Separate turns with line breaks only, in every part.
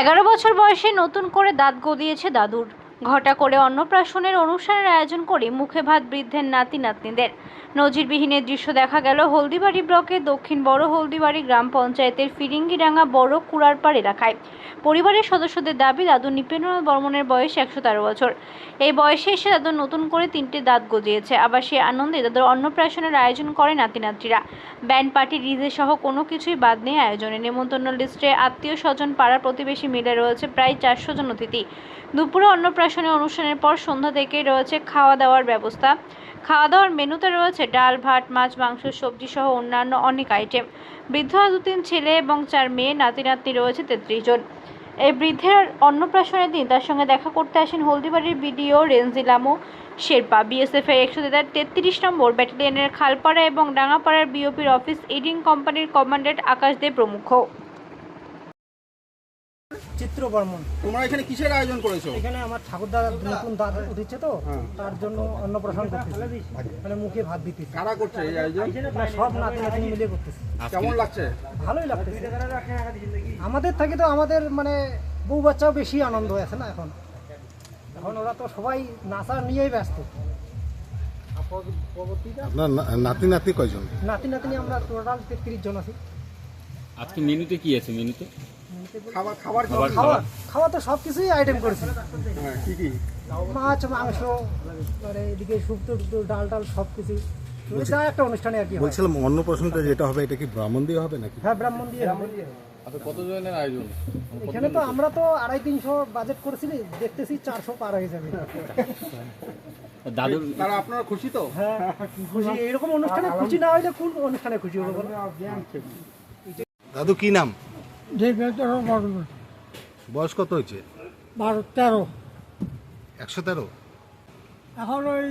এগারো বছর বয়সে নতুন করে দাঁত গদিয়েছে দাদুর। ঘটা করে অন্নপ্রাশনের অনুষ্ঠানের আয়োজন করে মুখে ভাত বৃদ্ধের নাতি নাতনিদের। নজিরবিহীনের দৃশ্য দেখা গেল হলদিবাড়ি ব্লকের দক্ষিণ বড় হলদিবাড়ি গ্রাম পঞ্চায়েতের ফিরিঙ্গিডাঙ্গা বড় কুড়ারপাড় এলাকায়। পরিবারের সদস্যদের দাবি, দাদু নিপেন্দ্রনাথ বর্মনের বয়স একশো তেরো বছর। এই বয়সে এসে দাদু নতুন করে তিনটে দাঁত গজিয়েছে। আবার সে আনন্দে দাদুর অন্নপ্রাশনের আয়োজন করে নাতি ব্যান্ড পার্টি, ডিজে সহ কোনো কিছুই বাদ নেই আয়োজনে। নেমন্তন্ন লিস্টে আত্মীয় স্বজন, পাড়ার প্রতিবেশী মিলে রয়েছে প্রায় চারশো জন অতিথি। দুপুরে অন্নপ্রাশনের অনুষ্ঠানের পর সন্ধ্যা থেকেই রয়েছে খাওয়া দাওয়ার ব্যবস্থা। খাওয়া দাওয়ার মেনুতে রয়েছে ডাল, ভাত, মাছ, মাংস, সবজি সহ অন্যান্য অনেক আইটেম বৃদ্ধ দু তিন ছেলে এবং চার মেয়ে নাতি নাতনি রয়েছে তেত্রিশ জন। এই বৃদ্ধের অন্নপ্রাশনের দিন, তার সঙ্গে দেখা করতে আসেন হলদিবাড়ির বিডিও রেঞ্জিলামো শেরপা। বিএসএফ এর একশো তেত্রিশ নম্বর ব্যাটালিয়নের খালপাড়া এবং ডাঙ্গাপাড়ার বিওপির অফিস ইডিং কোম্পানির কমান্ডেন্ট আকাশ দে প্রমুখ।
চিত্র বর্মন
তোমরা এখানে কিসের আয়োজন করেছ?
এখানে আমার ঠাকুরদা নতুন দাঁত উঠেছে তো। তার জন্য অন্নপ্রাশন করতেছি। মানে মুখে ভাত দিতেছি।
কারা করছে এই আয়োজন?
সব নাতি নাতনি মিলে করতেছি।
কেমন লাগছে?
ভালোই লাগতেছে। আমাদের থেকে তো আমাদের মানে বউ বাচ্চাও বেশি আনন্দ আছে না এখন? এখন ওরা তো সবাই নাচা নিয়েই ব্যস্ত।
নাতি নাতি কয়জন?
নাতি নাতনি আমরা টোটাল তেত্রিশ জন আছি।
আজকে মেনুতে কি আছে? মেনুতে?
খাবার খাবার কি
খাওয়া খাওয়া তো সব কিছুই আইটেম করেছি।
হ্যাঁ কি কি?
মাছ মাংস মানে এদিকে শুক্তো টুক্তো ডাল টাল সব কিছু। যা একটা অনুষ্ঠানে আর কি।
বলছিলাম অন্নপ্রাশনটা যেটা হবে এটা কি ব্রাহ্মণ দিয়ে হবে নাকি?
হ্যাঁ ব্রাহ্মণ দিয়ে।
কতজনের আয়োজন?
এখানে তো আমরা তো আড়াই তিনশো বাজেট করেছিলি দেখতেছি চারশো পার হয়ে যাবে।
দাদুর
তারা আপনারা খুশি তো?
হ্যাঁ খুশি। এইরকম অনুষ্ঠানে খুশি না হইলে কোন অনুষ্ঠানে খুশি হবে
দাদু কি নাম? বয়স কত হয়েছে?
বারো তেরো।
একশো তেরো?
এখন ওই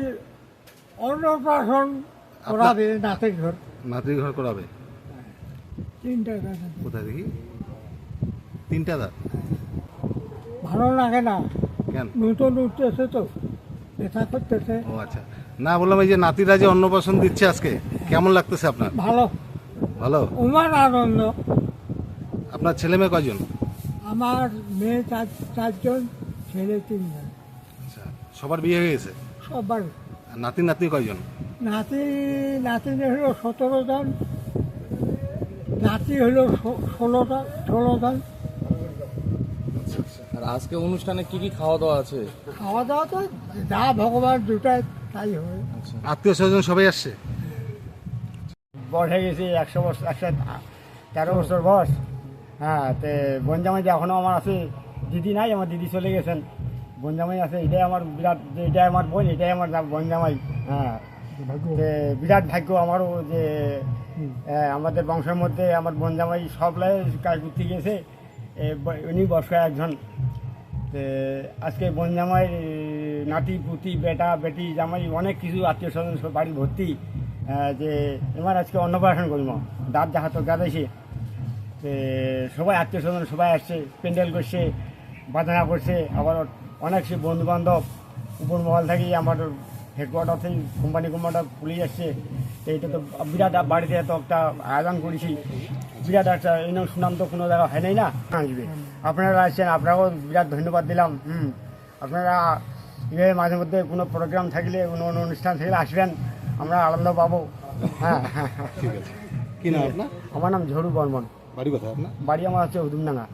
অন্নপ্রাশন করাবে নাতে ঘর
নাতির ঘর করাবে?
তিনটা
কোথায় দেখি? তিনটা দাঁত
ভালো লাগে না।
কেন?
নতুন উঠতেছে তো ব্যথা করতেছে।
ও আচ্ছা। না বললাম এই যে নাতিরা যে অন্নপ্রাশন দিচ্ছে আজকে কেমন লাগতেছে আপনার?
ভালো।
ভালো?
আমার আনন্দ।
আপনার ছেলে মেয়ে কয়জন
আমার মেয়ে চার চারজন ছেলে তিনজন।
আচ্ছা সবার বিয়ে হয়ে গেছে?
সবার।
আর নাতি নাতনি কয়জন?
নাতি নাতিনি হলো সতেরো জন নাতি হলো ষোলোটা ষোলো জন
আর আজকে অনুষ্ঠানে কি কি খাওয়া দাওয়া আছে?
খাওয়া দাওয়া তো যা ভগবান দুটাই তাই হয়
আত্মীয় স্বজন সবাই আসছে?
বয়স হয়ে গেছে একশো বছর একশো তেরো বছর বয়স। হ্যাঁ তে বনজামাই যে এখনও আমার আছে দিদি নাই আমার দিদি চলে গেছেন। বনজামাই আছে এটাই আমার বিরাট যে এটাই আমার বোন এটাই আমার বনজামাই হ্যাঁ বিরাট ভাগ্য আমারও যে আমাদের বংশের মধ্যে আমার বনজামাই সব লাই কাজ করতে গেছে উনি বয়স্ক একজন। তে আজকে বনজামাই নাতি পুতি বেটা বেটি জামাই অনেক কিছু আত্মীয় স্বজন সব বাড়ি ভর্তি। যে এবার আজকে অন্নপ্রাশন করব। দাঁত যাহা তো গাদাইছে। সবাই আত্মীয় স্বজন সবাই আসছে প্যান্ডেল করছে বাজনা করছে। আবার অনেক সে বন্ধু বান্ধব উপর মহল থেকে আমার হেডকোয়ার্টার থেকে কোম্পানি কোম্পানিটা পুলিশ আসছে। তো এটা তো বিরাট বাড়িতে এত একটা আয়োজন করেছি। বিরাট একটা এই নাম সুনাম তো কোনো জায়গা হয় নাই না। আসবে আপনারা আসছেন আপনাকেও বিরাট ধন্যবাদ দিলাম। হুম আপনারা এভাবে মাঝে মধ্যে কোনো প্রোগ্রাম থাকলে কোনো অনুষ্ঠান থাকলে আসবেন। আমরা আনন্দ পাবো। হ্যাঁ হ্যাঁ হ্যাঁ।
ঠিক আছে। কি নাম
আমার নাম ঝরু বর্মন।
বাড়ি কোথায় আপনার?
বাড়ি আমার হচ্ছে হুদুমডাঙ্গা